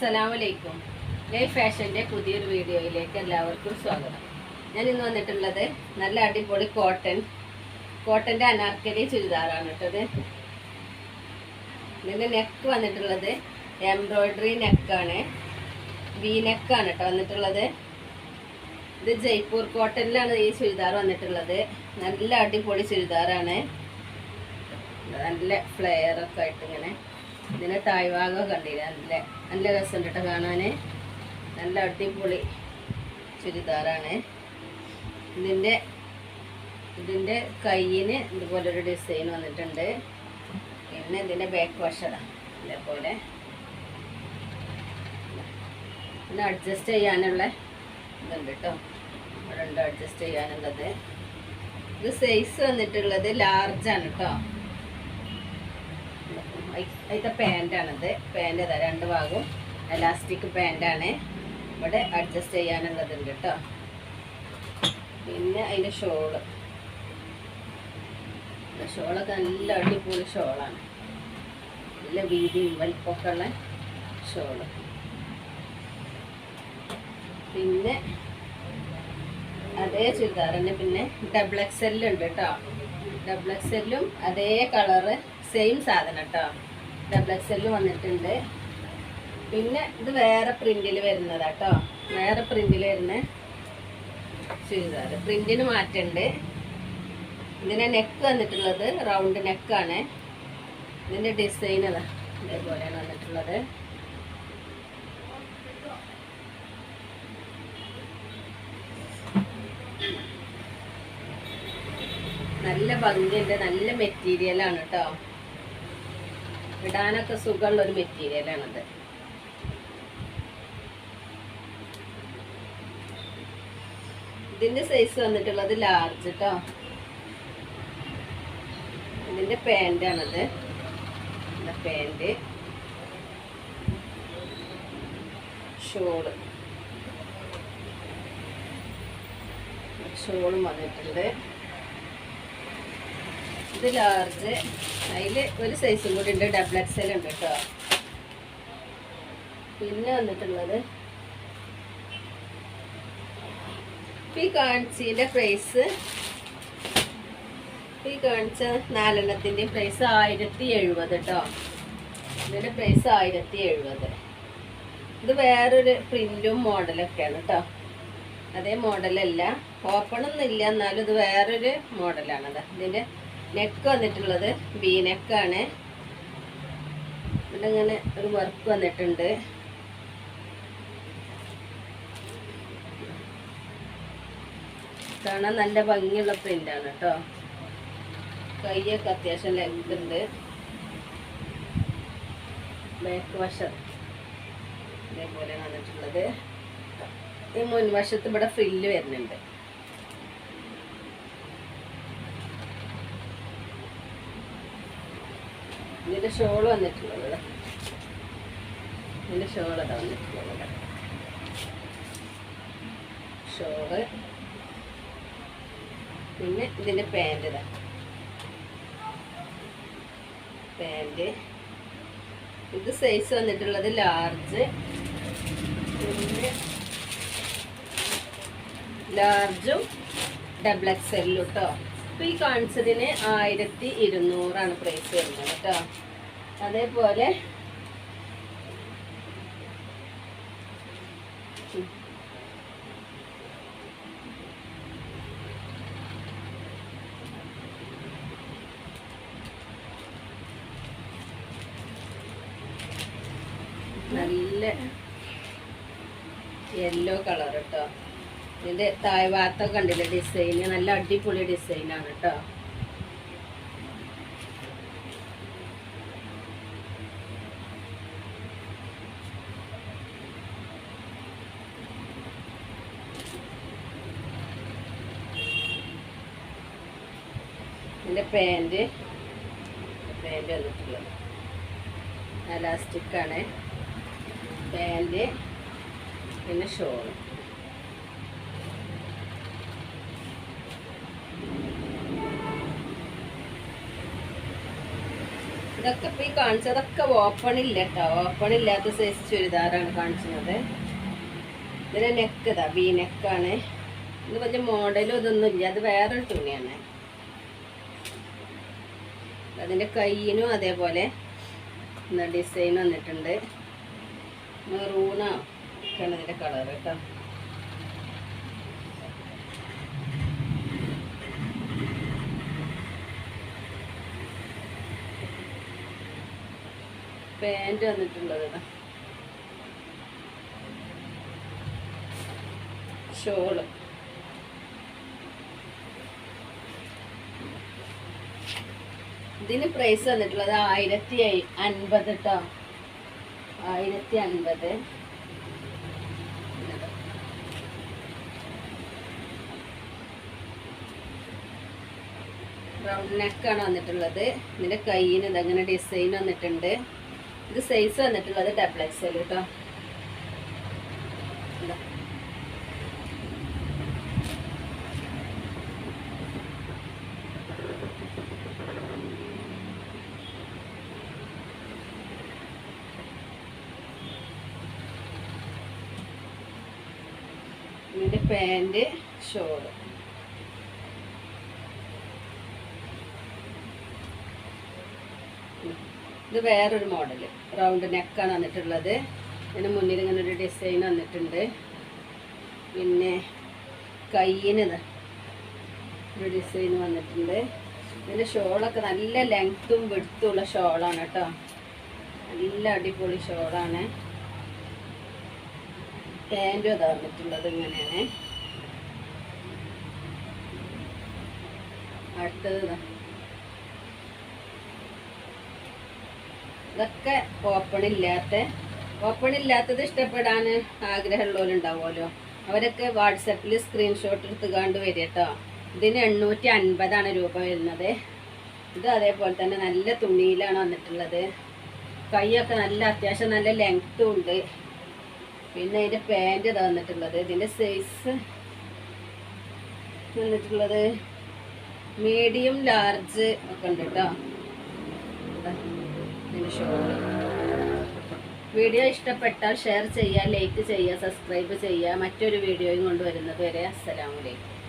അസ്സലാമലൈക്കും. ലൈഫ് ഫാഷന്റെ പുതിയൊരു വീഡിയോയിലേക്ക് എല്ലാവർക്കും സ്വാഗതം. ഞാൻ ഇന്ന് വന്നിട്ടുള്ളത് നല്ല അടിപൊളി കോട്ടൺ കോട്ടന്റെ അനാർക്കലി ചുരിദാറാണ് കേട്ടത് ഇതിന്റെ നെക്ക് വന്നിട്ടുള്ളത് എംബ്രോയ്ഡറി നെക്കാണ് വി നെക്കാണ് കേട്ടോ വന്നിട്ടുള്ളത്. ഇത് ജയ്പൂർ കോട്ടണിലാണ് ഈ ചുരിദാർ വന്നിട്ടുള്ളത്. നല്ല അടിപൊളി ചുരിദാറാണ്. നല്ല ഫ്ലെയർ ഒക്കെ ആയിട്ട് ഇങ്ങനെ ഇതിന് തായ്വാകം കണ്ടില്ല? നല്ല നല്ല രസമുണ്ട് കേട്ടോ നല്ല അടിപൊളി ചുരിദാറാണ്. ഇതിന്റെ ഇതിന്റെ കയ്യിന് ഇതുപോലൊരു ഡിസൈൻ വന്നിട്ടുണ്ട്. പിന്നെ ഇതിന്റെ ബാക്ക് വാഷറാണ് ഇതേപോലെ. പിന്നെ അഡ്ജസ്റ്റ് ചെയ്യാനുള്ള ഇതുണ്ട് കേട്ടോ. ഇവിടെ ഉണ്ട് അഡ്ജസ്റ്റ് ചെയ്യാനുള്ളത്. ഇത് സൈസ് വന്നിട്ടുള്ളത് ലാർജാണ് കേട്ടോ. അതിന്റെ പാന്റാണിത് പാന്റ് ഇതാ രണ്ട് ഭാഗവും. എലാസ്റ്റിക് പാന്റാണ് ഇവിടെ അഡ്ജസ്റ്റ് ചെയ്യാനുള്ളതുണ്ട് കേട്ടോ പിന്നെ അതിന്റെ ഷോൾ. ഷോളൊക്കെ നല്ല അടിപൊളി ഷോളാണ്. നല്ല വീതിയും വലിപ്പമൊക്കെ ഉള്ള ഷോൾ. പിന്നെ അതേ ചുരിദാർ തന്നെ പിന്നെ ഡബിൾ എക്സ് എല്ലുണ്ട് കേട്ടോ ഡബിൾ എക്സ് എല്ലും അതേ കളറ് സെയിം സാധനം കേട്ടോ. ഡബിൾ എക്സ് എല്ലിൽ വന്നിട്ടുണ്ട്. പിന്നെ ഇത് വേറെ പ്രിന്റിൽ വരുന്നതാ കേട്ടോ. വേറെ പ്രിന്റിൽ വരുന്ന ചുരിദാർ പ്രിന്റിന് മാറ്റമുണ്ട് ഇതിന്റെ നെക്ക് വന്നിട്ടുള്ളത് റൗണ്ട് നെക്കാണ് ഇതിന്റെ ഡിസൈൻ അതാ ഇതേപോലെയാണ് വന്നിട്ടുള്ളത്. നല്ല ഭംഗിയുണ്ട്. നല്ല മെറ്റീരിയലാണ് കേട്ടോ. ഇടാനൊക്കെ സുഖമുള്ള ഒരു മെറ്റീരിയലാണത് ഇതിന്റെ സൈസ് വന്നിട്ടുള്ളത് ലാർജ് കേട്ടോ ഇതിന്റെ പാന്റാണത് പാന്റ് ഷോൾ. ഷോളും വന്നിട്ടുണ്ട്. ഇത് ലാർജ് അതിൽ ഒരു സൈസും കൂടി ഉണ്ട് ഡബിൾ എക്സ് എൽ ഉണ്ട് കേട്ടോ പിന്നെ വന്നിട്ടുള്ളത് ഈ കാണിച്ചതിന്റെ പ്രൈസ് ഈ കാണിച്ച നാലെണ്ണത്തിന്റെ പ്രൈസ് ആയിരത്തി എഴുപത് കേട്ടോ ഇതിന്റെ പ്രൈസ് ആയിരത്തി എഴുപത് ഇത് വേറൊരു പ്രിന്റും മോഡലൊക്കെയാണ് കേട്ടോ അതേ മോഡലല്ല ഓപ്പണൊന്നും ഇല്ല എന്നാലും ഇത് വേറൊരു മോഡലാണത് ഇതിന്റെ നെക്ക് വന്നിട്ടുള്ളത് ബി നെക്കാണ് ഇവിടെ ഇങ്ങനെ ഒരു വർക്ക് വന്നിട്ടുണ്ട്. കാണാൻ നല്ല ഭംഗിയുള്ള പ്രിന്റാണ് കേട്ടോ കൈയൊക്കെ അത്യാവശ്യം ലെങ്ത് ഉണ്ട്. ബാക്ക് വശം ഇതേപോലെ വന്നിട്ടുള്ളത്. ഈ മുൻവശത്ത് ഇവിടെ ഫ്രില്ല് വരുന്നുണ്ട്. ഇതിന്റെ ഷോൾ വന്നിട്ടുള്ളത് ഇതിന്റെ ഷോൾ അതാ വന്നിട്ടുള്ളത് ഷോൾ. പിന്നെ ഇതിന്റെ പാന്റ് ഇതാ. പാന്റ് ഇത് സൈസ് വന്നിട്ടുള്ളത് ലാർജ് പിന്നെ ലാർജും ഡബിൾ എക്സ് എല്ലും കേട്ടോ അപ്പോൾ ഈ കാണിച്ചതിന് ആയിരത്തി ഇരുന്നൂറാണ് പ്രൈസ് വരുന്നത് കേട്ടോ അതേപോലെ. നല്ല യെല്ലോ കളർ കേട്ടോ ഇതിന്റെ താഴ്ഭാഗത്തൊക്കെ കണ്ടില്ലേ? ഡിസൈന് നല്ല അടിപൊളി ഡിസൈനാണ് കേട്ടോ. ഇതിന്റെ പാന്റ് പാന്റ് വന്നിട്ടുള്ളത്. എലാസ്റ്റിക്കാണ് പാന്റ് പിന്നെ ഷോൾ ഇതൊക്കെ ഇപ്പൊ ഈ കാണിച്ചതൊക്കെ ഓപ്പൺ ഇല്ല കേട്ടോ ഓപ്പൺ ഇല്ലാത്ത സൈസ് ചുരിദാറാണ് കാണിച്ചത്. ഇതിന് നെക്ക് ഇതാ ബി നെക്കാണ് ഇത് വലിയ മോഡലും ഇതൊന്നും ഇല്ല അത് വേറൊരു തുണിയാണ്. അതിന്റെ കയ്യിനും അതേപോലെ ഡിസൈൻ വന്നിട്ടുണ്ട്. മെറൂണ ഒക്കെയാണ് ഇതിന്റെ കളർ കേട്ടോ. പാന്റ് വന്നിട്ടുള്ളത് ഷോൾ. ഇതിന് പ്രൈസ് വന്നിട്ടുള്ളത് ആയിരത്തി അൻപത് കേട്ടോ ആയിരത്തി അൻപത്. റൗണ്ട് നെക്കാണ് വന്നിട്ടുള്ളത്. ഇതിന്റെ കയ്യിന് ഇതങ്ങനെ ഡിസൈൻ വന്നിട്ടുണ്ട്. ഇത് സൈസ് വന്നിട്ടുള്ളത് ഡബിൾ എക്സ് കേട്ടോ ഇതാ. ഇതിന്റെ പാന്റ് ഷോൾ ഇത് വേറൊരു മോഡൽ റൗണ്ട് നെക്കാണ് വന്നിട്ടുള്ളത്. ഇതിന് മുന്നിൽ ഇങ്ങനെ ഒരു ഡിസൈൻ വന്നിട്ടുണ്ട്. പിന്നെ കയ്യിന് ഒരു ഡിസൈൻ വന്നിട്ടുണ്ട്. ഇതിന്റെ ഷോളൊക്കെ നല്ല ലെങ്ത്തും വെടുത്തുള്ള ഷോളാണ് കേട്ടോ. നല്ല അടിപൊളി ഷോളാണ്. പാന്റും അതാ വന്നിട്ടുള്ളത് ഇങ്ങനെയാണ്. അടുത്തത് ഇതൊക്കെ ഓപ്പൺ ഇല്ലാത്ത ഓപ്പൺ ഇല്ലാത്തത് ഇഷ്ടപ്പെടാൻ ആഗ്രഹമുള്ളവരുണ്ടാവുമല്ലോ. അവരൊക്കെ വാട്സപ്പിൽ സ്ക്രീൻഷോട്ട് എടുത്ത് കണ്ട് വരിക കേട്ടോ ഇതിന് എണ്ണൂറ്റി അൻപതാണ് രൂപ വരുന്നത്. ഇത് അതേപോലെ തന്നെ നല്ല തുണിയിലാണ് വന്നിട്ടുള്ളത്. കൈയൊക്കെ നല്ല അത്യാവശ്യം നല്ല ലെങ്ത്തും ഉണ്ട്. പിന്നെ അതിന്റെ പാന്റ് ഇതാ വന്നിട്ടുള്ളത്. ഇതിന്റെ സൈസ് വന്നിട്ടുള്ളത് മീഡിയം ലാർജ് ഒക്കെ ഉണ്ട് കേട്ടോ. വീഡിയോ ഇഷ്ടപ്പെട്ടാൽ ഷെയർ ചെയ്യുക ലൈക്ക് ചെയ്യുക സബ്സ്ക്രൈബ് ചെയ്യുക. മറ്റൊരു വീഡിയോയും കൊണ്ടുവരുന്നത് വരെ അസ്സലാമലൈക്കും